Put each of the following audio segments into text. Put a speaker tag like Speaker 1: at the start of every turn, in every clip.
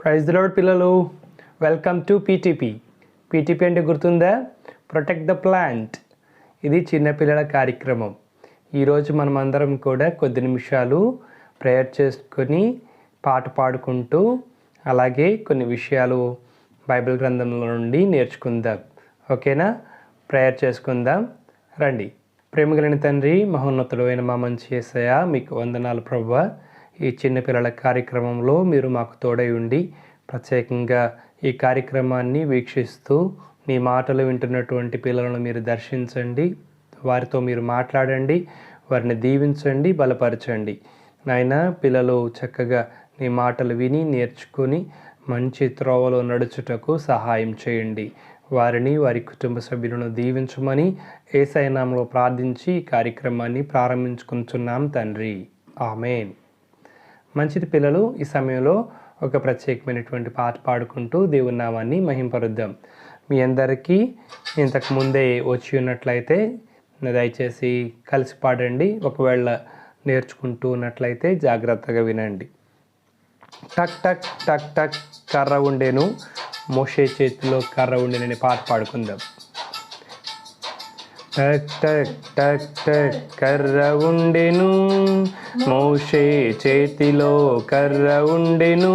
Speaker 1: Praise load పిల్లలు. Welcome to PTP. PTP అంటే గుర్తుందా? ప్రొటెక్ట్ ద ప్లాంట్ ఇది చిన్నపిల్లల కార్యక్రమం. ఈరోజు మనం అందరం కూడా కొద్ది నిమిషాలు ప్రేయర్ చేసుకొని పాట పాడుకుంటూ అలాగే కొన్ని విషయాలు బైబిల్ గ్రంథంలో నుండి నేర్చుకుందాం. ఓకేనా? ప్రేయర్ చేసుకుందాం. రండి. ప్రేమగలిగిన తండ్రి మహోన్నతుడైన మా మంచి ఏసయ మీకు వందనాలు ప్రభు ఈ చిన్నపిల్లల కార్యక్రమంలో మీరు మాకు తోడై ఉండి ప్రత్యేకంగా ఈ కార్యక్రమాన్ని వీక్షిస్తూ మీ మాటలు వింటున్నటువంటి పిల్లలను మీరు దర్శించండి. వారితో మీరు మాట్లాడండి. వారిని దీవించండి బలపరచండి. నాయన పిల్లలు చక్కగా నీ మాటలు విని నేర్చుకొని మంచి త్రోవలో నడుచుటకు సహాయం చేయండి. వారిని వారి కుటుంబ సభ్యులను దీవించమని ఏసైనాంలో ప్రార్థించి ఈ కార్యక్రమాన్ని ప్రారంభించుకుంటున్నాం తండ్రి. ఆమెన్. మంచిది పిల్లలు ఈ సమయంలో ఒక ప్రత్యేకమైనటువంటి పాట పాడుకుంటూ దేవుని నామాన్ని మహింపరుద్దాం. మీ అందరికీ ఇంతకు ముందే వచ్చి ఉన్నట్లయితే దయచేసి కలిసి పాడండి. ఒకవేళ నేర్చుకుంటూ ఉన్నట్లయితే జాగ్రత్తగా వినండి. టక్ టక్ టక్ టక్ కర్ర ఉండేను. మోషే చేతిలో కర్ర ఉండేనని పాట పాడుకుందాం. టక్ టక్ టక్ టక్ కర్ర ఉండెను మోషే చేతిలో కర్ర ఉండెను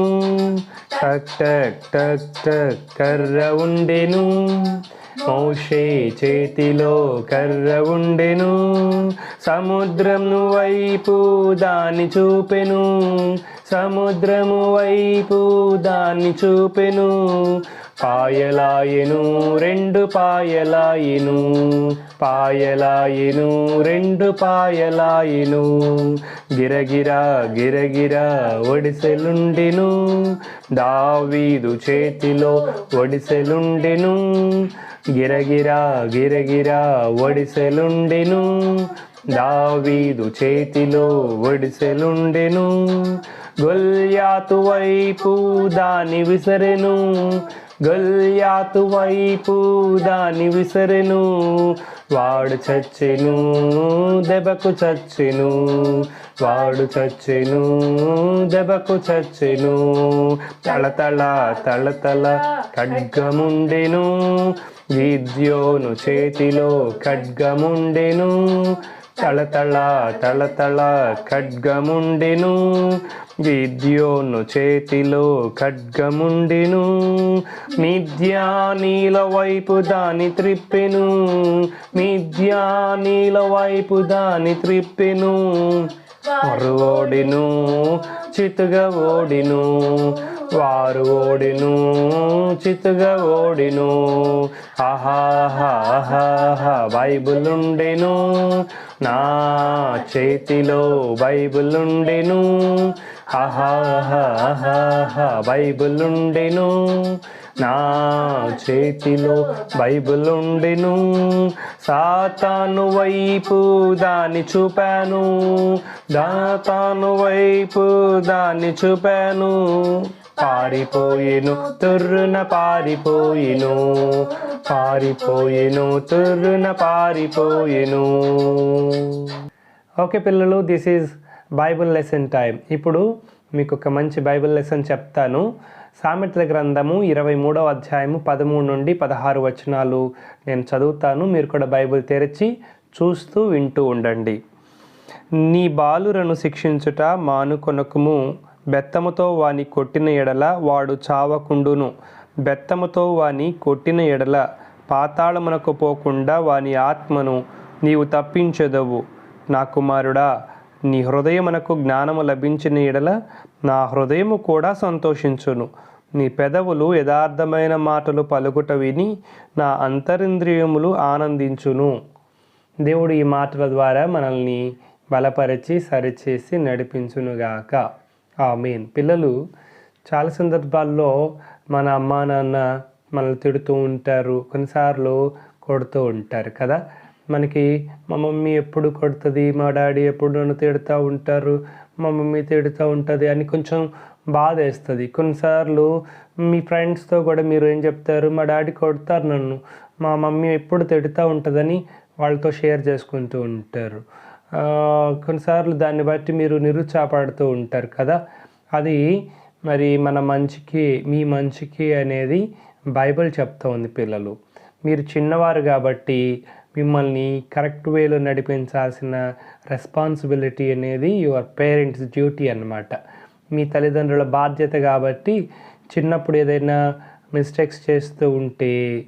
Speaker 1: టక్ టక్ టక్ టక్ కర్ర ఉండెను మోషే చేతిలో కర్ర ఉండెను సముద్రము వైపు దాన్ని చూపెను. సముద్రము వైపు దాన్ని చూపెను. పాయలాయను రెండు పాయలాయను. పాయలాయను రెండు పాయలాయను. గిరగిరా గిరగిరా ఒడిసెలుండెను. దావీదు చేతిలో ఒడిసెలుండెను. గిరగిరా గిరగిరా ఒడిసెలుండెను. దావీదు చేతిలో ఒడిసెలుండెను. గొల్యాతు వైపు దాని విసరెను. గల్యాతు వైపు దాని విసరెను వాడు చచ్చెను దెబ్బకు చచ్చెను వాడు చచ్చెను దెబ్బకు చచ్చెను. తళతళ తళతళ ఖడ్గముండెను విద్యోను చేతిలో ఖడ్గముండెను. తళతళ తళతళ ఖడ్గముండెను. విద్యోను చేతిలో ఖడ్గముండెను. మిథ్యానీల వైపు దాని త్రిప్పెను. మిథ్యానీల వైపు దాని త్రిప్పెను. వారు ఓడిను చితుగా ఓడిను. వారు ఓడిను చితుగా ఓడిను. ఆహాహా బైబుల్ ఉండెను నా చేతిలో బైబుల్ ఉండెను బైబుల్ ఉండెను నా చేతిలో బైబుల్ ఉండెను సాతాను వైపు దాన్ని చూపాను. దాతాను వైపు దాన్ని చూపాను. పారిపోయేను తుర్రున పారిపోయేను. పారిపోయేను తుర్రున పారిపోయేను. ఓకే పిల్లలు this is Bible lesson time ఇప్పుడు మీకు ఒక మంచి బైబిల్ లెసన్ చెప్తాను. సామెతల గ్రంథము ఇరవై మూడవ అధ్యాయము పదమూడు నుండి పదహారు వచనాలు నేను చదువుతాను. మీరు కూడా బైబిల్ తెరిచి చూస్తూ వింటూ ఉండండి. నీ బాలురను శిక్షించుట మానుకొనకము. బెత్తముతో వాని కొట్టిన ఎడల వాడు చావకుండును. బెత్తముతో వాని కొట్టిన ఎడల పాతాళమునకు పోకుండా వాని ఆత్మను నీవు తప్పించదవు. నా కుమారుడా నీ హృదయమునకు జ్ఞానము లభించిన ఎడల నా హృదయము కూడా సంతోషించును. నీ పెదవులు యథార్థమైన మాటలు పలుకుట విని నా అంతరింద్రియములు ఆనందించును. దేవుడు ఈ మాటల ద్వారా మనల్ని బలపరిచి సరిచేసి నడిపించునుగాక. ఆ మెయిన్ పిల్లలు చాలా సందర్భాల్లో మన అమ్మా నాన్న మనల్ని తిడుతూ ఉంటారు కొన్నిసార్లు కొడుతూ ఉంటారు కదా. మనకి మా మమ్మీ ఎప్పుడు కొడుతుంది? మా డాడీ ఎప్పుడు నన్ను తిడుతూ ఉంటారు? మా మమ్మీ తిడుతూ ఉంటుంది? అని కొంచెం బాధ వేస్తుంది. కొన్నిసార్లు మీ ఫ్రెండ్స్తో కూడా మీరు ఏం చెప్తారు? మా డాడీ కొడతారు నన్ను. మా మమ్మీ ఎప్పుడు తిడుతూ ఉంటుందని వాళ్ళతో షేర్ చేసుకుంటూ ఉంటారు. కొన్నిసార్లు దాన్ని బట్టి మీరు నిరుత్సాహపడుతూ ఉంటారు కదా. అది మరి మన మంచికి మీ మంచికి అనేది బైబిల్ చెప్తూ ఉంది పిల్లలు. మీరు చిన్నవారు కాబట్టి మిమ్మల్ని కరెక్ట్ వేలో నడిపించాల్సిన రెస్పాన్సిబిలిటీ అనేది యువర్ పేరెంట్స్ డ్యూటీ అన్నమాట. మీ తల్లిదండ్రుల బాధ్యత కాబట్టి చిన్నప్పుడు ఏదైనా మిస్టేక్స్ చేస్తూ ఉంటే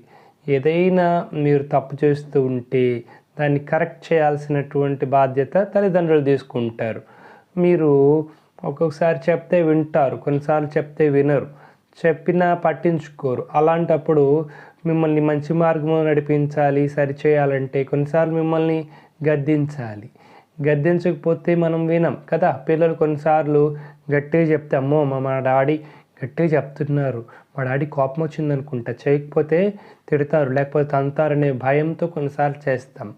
Speaker 1: ఏదైనా మీరు తప్పు చేస్తూ ఉంటే దాన్ని కరెక్ట్ చేయాల్సినటువంటి బాధ్యత తల్లిదండ్రులు తీసుకుంటారు. మీరు ఒక్కొక్కసారి చెప్తే వింటారు కొన్నిసార్లు చెప్తే వినరు. చెప్పినా పట్టించుకోరు. అలాంటప్పుడు మిమ్మల్ని మంచి మార్గంలో నడిపించాలి సరిచేయాలంటే కొన్నిసార్లు మిమ్మల్ని గద్దించాలి. గద్దించకపోతే మనం వినం కదా? పిల్లలు కొన్నిసార్లు గట్టిగా చెప్తే అమ్మో మా మా డాడీ గట్టిగా చెప్తున్నారు. మా డాడీ కోపం వచ్చింది అనుకుంటా చేయకపోతే తిడతారు లేకపోతే తంతారనే భయంతో కొన్నిసార్లు చేస్తాం.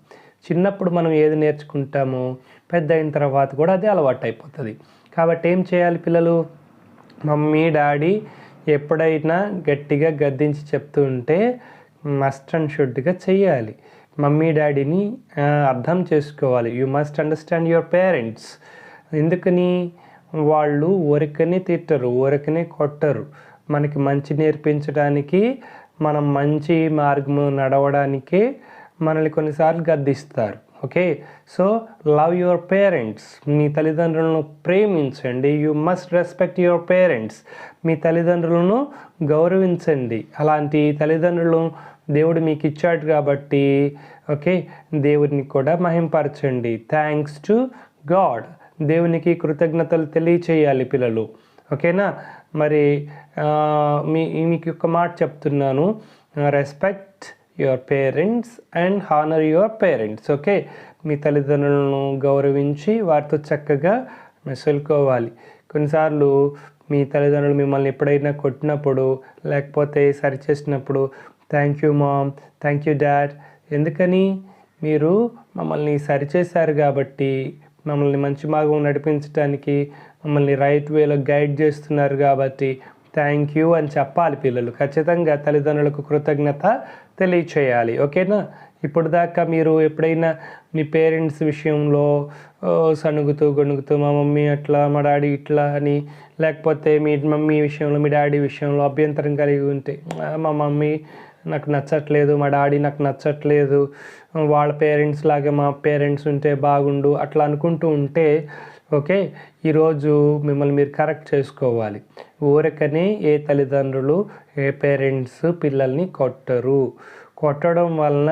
Speaker 1: చిన్నప్పుడు మనం ఏది నేర్చుకుంటామో పెద్ద అయిన తర్వాత కూడా అదే అలవాటు అయిపోతుంది కాబట్టి ఏం చేయాలి పిల్లలు? మమ్మీ డాడీ ఎప్పుడైనా గట్టిగా గద్దించి చెప్తూ ఉంటే మస్ట్ అండ్ షుడ్గా చెయ్యాలి. మమ్మీ డాడీని అర్థం చేసుకోవాలి. You must understand your parents. ఎందుకని? వాళ్ళు ఊరికనే తిట్టరు ఊరికనే కొట్టరు. మనకి మంచి నేర్పించడానికి మనం మంచి మార్గము నడవడానికి మనల్ని కొన్నిసార్లు గద్దిస్తారు. Okay? So love your parents. మీ తల్లిదండ్రులను ప్రేమించండి. You must respect your parents. మీ తల్లిదండ్రులను గౌరవించండి. అలాంటి తల్లిదండ్రులు దేవుడు మీకు ఇచ్చాడు కాబట్టి ఓకే? దేవుడిని కూడా మహింపరచండి. Thanks to God. దేవునికి కృతజ్ఞతలు తెలియచేయాలి పిల్లలు. ఓకేనా? మరి మీ మీకు ఒక మాట చెప్తున్నాను. Respect your parents and honour your parents okay మీ తల్లిదండ్రులను గౌరవించి వారితో చక్కగా మెసులుకోవాలి. కొన్నిసార్లు మీ తల్లిదండ్రులు మిమ్మల్ని ఎప్పుడైనా కొట్టినప్పుడు లేకపోతే సరిచేసినప్పుడు thank you mom thank you dad ఎందుకని? మీరు మమ్మల్ని సరిచేశారు కాబట్టి మమ్మల్ని మంచి మార్గం నడిపించడానికి మమ్మల్ని రైట్ వేలో గైడ్ చేస్తున్నారు కాబట్టి థ్యాంక్ యూ అని చెప్పాలి పిల్లలు. ఖచ్చితంగా తల్లిదండ్రులకు కృతజ్ఞత తెలియచేయాలి. ఓకేనా ఇప్పుడు దాకా మీరు ఎప్పుడైనా మీ పేరెంట్స్ విషయంలో సణుగుతూ గొణుగుతూ మా మమ్మీ అట్లా మా డాడీ ఇట్లా అని లేకపోతే మీ మమ్మీ విషయంలో మీ డాడీ విషయంలో అభ్యంతరం కలిగి ఉంటే మా మమ్మీ నాకు నచ్చట్లేదు మా డాడీ నాకు నచ్చట్లేదు వాళ్ళ పేరెంట్స్ లాగా మా పేరెంట్స్ ఉంటే బాగుండు అట్లా అనుకుంటూ ఉంటే ఓకే? ఈరోజు మిమ్మల్ని మీరు కరెక్ట్ చేసుకోవాలి. ఊరకనే ఏ తల్లిదండ్రులు ఏ పేరెంట్స్ పిల్లల్ని కొట్టరు. కొట్టడం వలన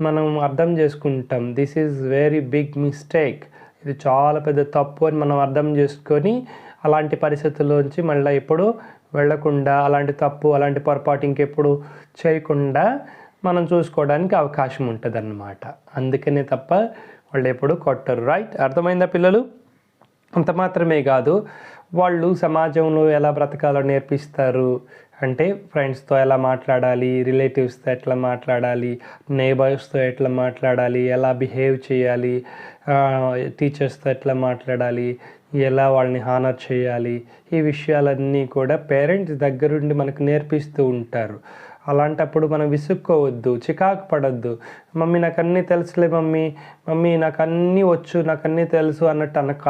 Speaker 1: మనం అర్థం చేసుకుంటాం. This is very big mistake ఇది చాలా పెద్ద తప్పు అని మనం అర్థం చేసుకొని అలాంటి పరిస్థితుల్లోంచి మళ్ళీ ఎప్పుడు వెళ్ళకుండా అలాంటి తప్పు అలాంటి పొరపాటు ఇంకెప్పుడు చేయకుండా మనం చూసుకోవడానికి అవకాశం ఉంటుంది అన్నమాట అందుకనే తప్ప వాళ్ళు ఎప్పుడు కొట్టరు. రైట్ అర్థమైందా పిల్లలు? అంత మాత్రమే కాదు వాళ్ళు సమాజంలో ఎలా బ్రతకాలో నేర్పిస్తారు. అంటే ఫ్రెండ్స్తో ఎలా మాట్లాడాలి రిలేటివ్స్తో ఎట్లా మాట్లాడాలి నేబర్స్తో ఎట్లా మాట్లాడాలి ఎలా బిహేవ్ చేయాలి టీచర్స్తో ఎట్లా మాట్లాడాలి ఎలా వాళ్ళని హానర్ చేయాలి ఈ విషయాలన్నీ కూడా పేరెంట్స్ దగ్గరుండి మనకు నేర్పిస్తూ ఉంటారు. అలాంటప్పుడు మనం విసుక్కోవద్దు చికాకు పడద్దు. మమ్మీ నాకు అన్నీ తెలుసులే మమ్మీ. మమ్మీ నాకు అన్నీ వచ్చు నాకు అన్నీ తెలుసు అన్నట్టు అనక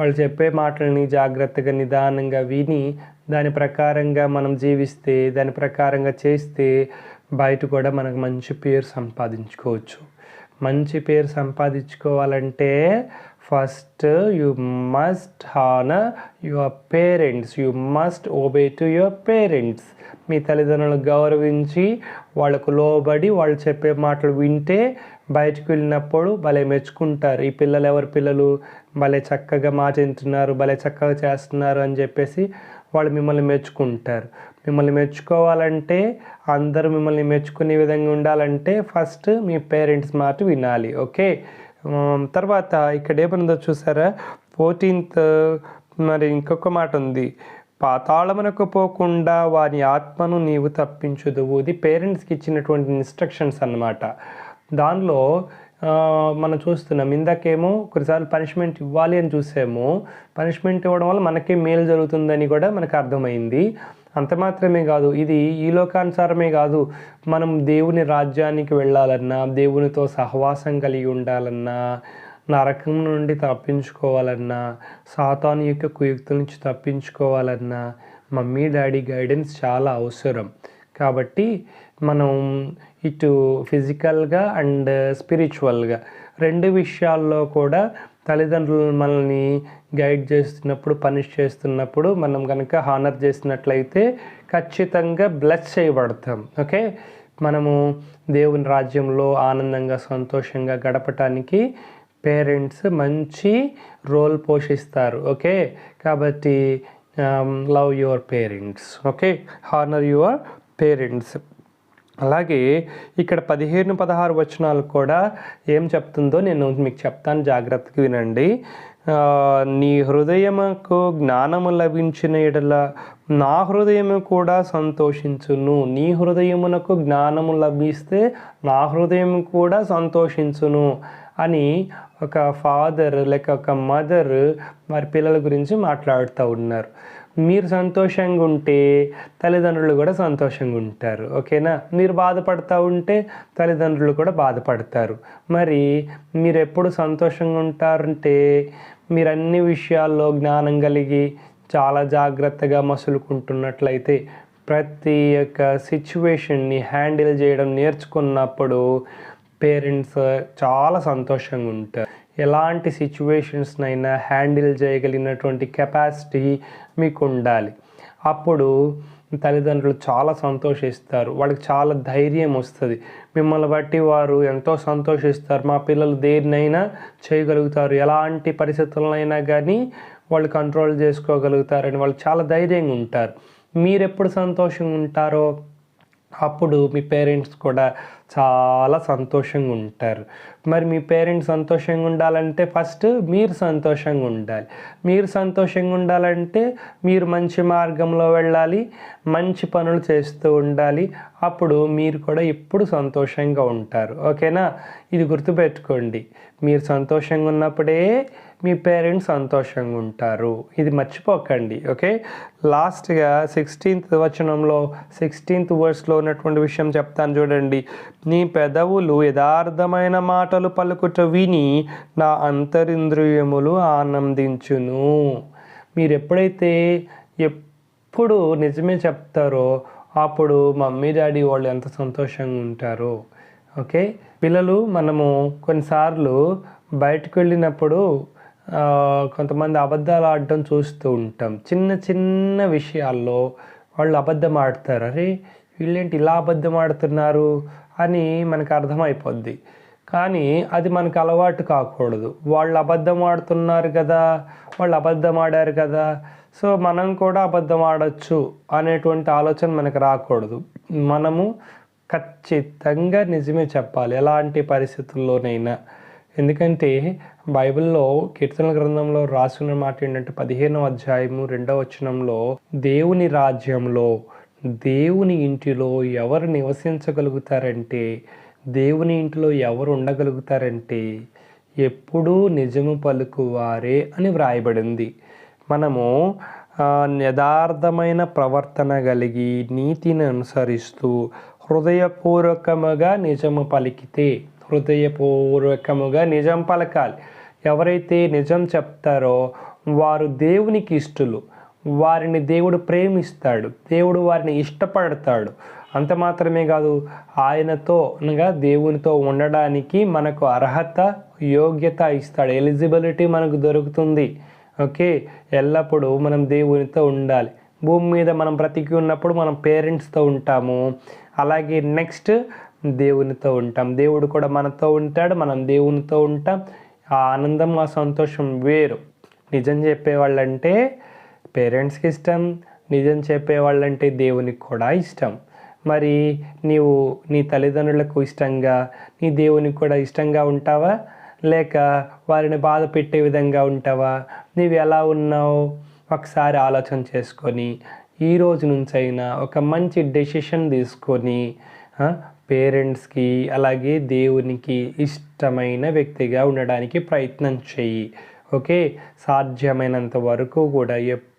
Speaker 1: వాళ్ళు చెప్పే మాటలని జాగ్రత్తగా నిదానంగా విని దాని ప్రకారంగా మనం జీవిస్తే దాని ప్రకారంగా చేస్తే బయట కూడా మనకు మంచి పేరు సంపాదించుకోవచ్చు. మంచి పేరు సంపాదించుకోవాలంటే first you must honour your parents. You must obey to your parents. మీ తల్లిదండ్రులను గౌరవించి వాళ్ళకు లోబడి వాళ్ళు చెప్పే మాటలు వింటే బయటకు వెళ్ళినప్పుడు భలే మెచ్చుకుంటారు. ఈ పిల్లలు ఎవరి పిల్లలు? భలే చక్కగా మాట వింటున్నారు భలే చక్కగా చేస్తున్నారు అని చెప్పేసి వాళ్ళు మిమ్మల్ని మెచ్చుకుంటారు. మిమ్మల్ని మెచ్చుకోవాలంటే అందరూ మిమ్మల్ని మెచ్చుకునే విధంగా ఉండాలంటే ఫస్ట్ మీ పేరెంట్స్ మాట వినాలి. ఓకే? తర్వాత ఇక్కడ ఏమనుందో చూసారా? ఫోర్టీన్త్ మరి ఇంకొక మాట ఉంది. పాతాళమునకు పోకుండా వారి ఆత్మను నీవు తప్పించుదువు. ఇది పేరెంట్స్కి ఇచ్చినటువంటి ఇన్స్ట్రక్షన్స్ అన్నమాట. దానిలో మనం చూస్తున్నాం ఇందాకేమో కొన్నిసార్లు పనిష్మెంట్ ఇవ్వాలి అని చూసాము. పనిష్మెంట్ ఇవ్వడం వల్ల మనకే మేలు జరుగుతుందని కూడా మనకు అర్థమైంది. అంత మాత్రమే కాదు ఇది ఈ లోకానుసారమే కాదు మనం దేవుని రాజ్యానికి వెళ్ళాలన్నా దేవునితో సహవాసం కలిగి ఉండాలన్నా నరకం నుండి తప్పించుకోవాలన్నా సాతాను యొక్క కుయుక్తుల నుంచి తప్పించుకోవాలన్నా మమ్మీ డాడీ గైడెన్స్ చాలా అవసరం. కాబట్టి మనం ఇటు ఫిజికల్గా అండ్ స్పిరిచువల్గా. రెండు విషయాల్లో కూడా తల్లిదండ్రులు మనల్ని గైడ్ చేస్తున్నప్పుడు పనిష్ చేస్తున్నప్పుడు మనం కనుక హానర్ చేసినట్లయితే ఖచ్చితంగా బ్లెస్ చేయబడతాం. ఓకే? మనము దేవుని రాజ్యంలో ఆనందంగా సంతోషంగా గడపటానికి పేరెంట్స్ మంచి రోల్ పోషిస్తారు. ఓకే? కాబట్టి love your parents. Okay? Honour your parents. అలాగే ఇక్కడ పదిహేను పదహారు వచనాలు కూడా ఏం చెప్తుందో నేను మీకు చెప్తాను జాగ్రత్తగా వినండి. నీ హృదయముకు జ్ఞానము లభించిన ఎడల నా హృదయము కూడా సంతోషించును. నీ హృదయమునకు జ్ఞానము లభిస్తే నా హృదయం కూడా సంతోషించును అని ఒక ఫాదర్ లేక ఒక మదర్ వారి పిల్లల గురించి మాట్లాడుతూ ఉన్నారు. మీరు సంతోషంగా ఉంటే తల్లిదండ్రులు కూడా సంతోషంగా ఉంటారు ఓకేనా? మీరు బాధపడతా ఉంటే తల్లిదండ్రులు కూడా బాధపడతారు. మరి మీరు ఎప్పుడు సంతోషంగా ఉంటారంటే మీరు అన్ని విషయాల్లో జ్ఞానం కలిగి చాలా జాగ్రత్తగా మసులుకుంటున్నట్లయితే ప్రతి ఒక్క సిచ్యువేషన్ని హ్యాండిల్ చేయడం నేర్చుకున్నప్పుడు పేరెంట్స్ చాలా సంతోషంగా ఉంటారు. ఎలాంటి సిచ్యువేషన్స్నైనా హ్యాండిల్ చేయగలిగినటువంటి కెపాసిటీ మీకు ఉండాలి అప్పుడు తల్లిదండ్రులు చాలా సంతోషిస్తారు. వాళ్ళకి చాలా ధైర్యం వస్తుంది. మిమ్మల్ని బట్టి వారు ఎంతో సంతోషిస్తారు. మా పిల్లలు దేన్నైనా చేయగలుగుతారు. ఎలాంటి పరిస్థితులైనా కానీ వాళ్ళు కంట్రోల్ చేసుకోగలుగుతారని వాళ్ళు చాలా ధైర్యంగా ఉంటారు. మీరు ఎప్పుడు సంతోషంగా ఉంటారో అప్పుడు మీ పేరెంట్స్ కూడా చాలా సంతోషంగా ఉంటారు. మరి మీ పేరెంట్స్ సంతోషంగా ఉండాలంటే ఫస్ట్ మీరు సంతోషంగా ఉండాలి. మీరు సంతోషంగా ఉండాలంటే మీరు మంచి మార్గంలో వెళ్ళాలి మంచి పనులు చేస్తూ ఉండాలి. అప్పుడు మీరు కూడా ఎప్పుడు సంతోషంగా ఉంటారు. ఓకేనా? ఇది గుర్తుపెట్టుకోండి. మీరు సంతోషంగా ఉన్నప్పుడే మీ పేరెంట్స్ సంతోషంగా ఉంటారు. ఇది మర్చిపోకండి. ఓకే? లాస్ట్గా సిక్స్టీన్త్ వచనంలో సిక్స్టీన్త్ వర్స్లో ఉన్నటువంటి విషయం చెప్తాను చూడండి. నీ పెదవులు యథార్థమైన మాటలు పలుకుట విని నా అంతరింద్రియములు ఆనందించును. మీరు ఎప్పుడైతే ఎప్పుడు నిజమే చెప్తారో అప్పుడు మమ్మీ డాడీ వాళ్ళు ఎంత సంతోషంగా ఉంటారో. ఓకే? పిల్లలు మనము కొన్నిసార్లు బయటకు వెళ్ళినప్పుడు కొంతమంది అబద్ధాలు ఆడటం చూస్తూ ఉంటాం. చిన్న చిన్న విషయాల్లో వాళ్ళు అబద్ధం ఆడతారు. అరే వీళ్ళేంటి ఇలా అబద్ధం ఆడుతున్నారు? అని మనకు అర్థమైపోద్ది. కానీ అది మనకు అలవాటు కాకూడదు. వాళ్ళు అబద్ధం ఆడుతున్నారు కదా వాళ్ళు అబద్ధం ఆడారు కదా సో మనం కూడా అబద్ధం ఆడచ్చు అనేటువంటి ఆలోచన మనకు రాకూడదు. మనము ఖచ్చితంగా నిజమే చెప్పాలి ఎలాంటి పరిస్థితుల్లోనైనా. ఎందుకంటే బైబిల్లో కీర్తన గ్రంథంలో రాసిన మాట ఏంటంటే పదిహేనవ అధ్యాయము రెండవ వచనంలో దేవుని రాజ్యంలో దేవుని ఇంటిలో ఎవరు నివసించగలుగుతారంటే దేవుని ఇంటిలో ఎవరు ఉండగలుగుతారంటే ఎప్పుడూ నిజము పలుకువారే అని వ్రాయబడింది. మనము యథార్థమైన ప్రవర్తన కలిగి నీతిని అనుసరిస్తూ హృదయపూర్వకముగా నిజము పలికితే హృదయపూర్వకముగా నిజం పలకాలి. ఎవరైతే నిజం చెప్తారో వారు దేవునికి ఇష్టలు. వారిని దేవుడు ప్రేమిస్తాడు. దేవుడు వారిని ఇష్టపడతాడు. అంత మాత్రమే కాదు ఆయనతో అనగా దేవునితో ఉండడానికి మనకు అర్హత యోగ్యత ఇస్తాడు. ఎలిజిబిలిటీ మనకు దొరుకుతుంది. ఓకే? ఎల్లప్పుడూ మనం దేవునితో ఉండాలి. భూమి మీద మనం బ్రతికి ఉన్నప్పుడు మనం పేరెంట్స్తో ఉంటాము. అలాగే నెక్స్ట్ దేవునితో ఉంటాం. దేవుడు కూడా మనతో ఉంటాడు మనం దేవునితో ఉంటాం. ఆ ఆనందం ఆ సంతోషం వేరు. నిజం చెప్పేవాళ్ళంటే పేరెంట్స్కి ఇష్టం నిజం చెప్పేవాళ్ళంటే దేవునికి కూడా ఇష్టం. మరి నీవు నీ తల్లిదండ్రులకు ఇష్టంగా నీ దేవునికి కూడా ఇష్టంగా ఉంటావా? లేక వారిని బాధ పెట్టే విధంగా ఉంటావా? నీవు ఎలా ఉన్నావు? ఒకసారి ఆలోచన చేసుకొని ఈ రోజు నుంచైనా ఒక మంచి డెసిషన్ తీసుకొని పేరెంట్స్కి అలాగే దేవునికి ఇష్టమైన వ్యక్తిగా ఉండడానికి ప్రయత్నం చెయ్యి. ఓకే? సాధ్యమైనంత వరకు కూడా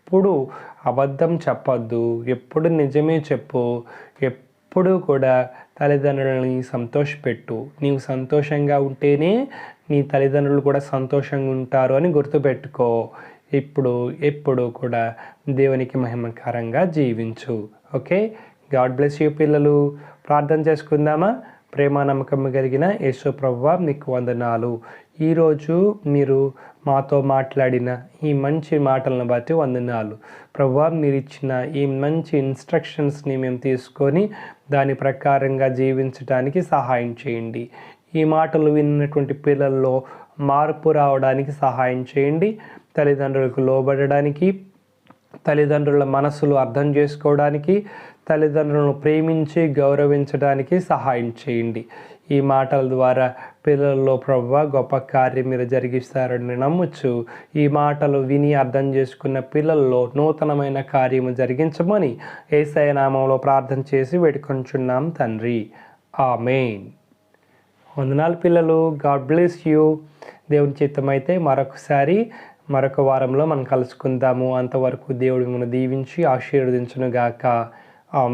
Speaker 1: ఎప్పుడు అబద్ధం చెప్పొద్దు ఎప్పుడు నిజమే చెప్పు ఎప్పుడు ఎప్పుడూ కూడా తల్లిదండ్రులని సంతోషపెట్టు. నీవు సంతోషంగా ఉంటేనే నీ తల్లిదండ్రులు కూడా సంతోషంగా ఉంటారు అని గుర్తుపెట్టుకో. ఇప్పుడు ఎప్పుడు కూడా దేవునికి మహిమకరంగా జీవించు. ఓకే? గాడ్ బ్లెస్ యూ పిల్లలు. ప్రార్థన చేసుకుందామా? ప్రేమ నమ్మకం కలిగిన యేసు ప్రభు మీకు వందనాలు. ఈరోజు మీరు మాతో మాట్లాడిన ఈ మంచి మాటలను బట్టి వందనాలు. ప్రభు మీరు ఇచ్చిన ఈ మంచి ఇన్స్ట్రక్షన్స్ని మేము తీసుకొని దాని ప్రకారంగా జీవించడానికి సహాయం చేయండి. ఈ మాటలు విన్నటువంటి పిల్లల్లో మార్పు రావడానికి సహాయం చేయండి. తల్లిదండ్రులకు లోబడడానికి తల్లిదండ్రుల మనసులు అర్థం చేసుకోవడానికి తల్లిదండ్రులను ప్రేమించి గౌరవించడానికి సహాయం చేయండి. ఈ మాటల ద్వారా పిల్లల్లో ప్రభు గొప్ప కార్యం మీరు జరిగిస్తారని నమ్మొచ్చు ఈ మాటలు విని అర్థం చేసుకున్న పిల్లల్లో నూతనమైన కార్యము జరిగించమని ఏసయ నామంలో ప్రార్థన చేసి వేడుకొంచున్నాం తండ్రి. ఆమెన్. వందనాలు పిల్లలు గాడ్ బ్లెస్ యూ. దేవుని చిత్తమైతే మరొకసారి మరొక వారంలో మనం కలుసుకుందాము. అంతవరకు దేవుడు మనం దీవించి ఆశీర్వదించునుగాక. గాక Oh.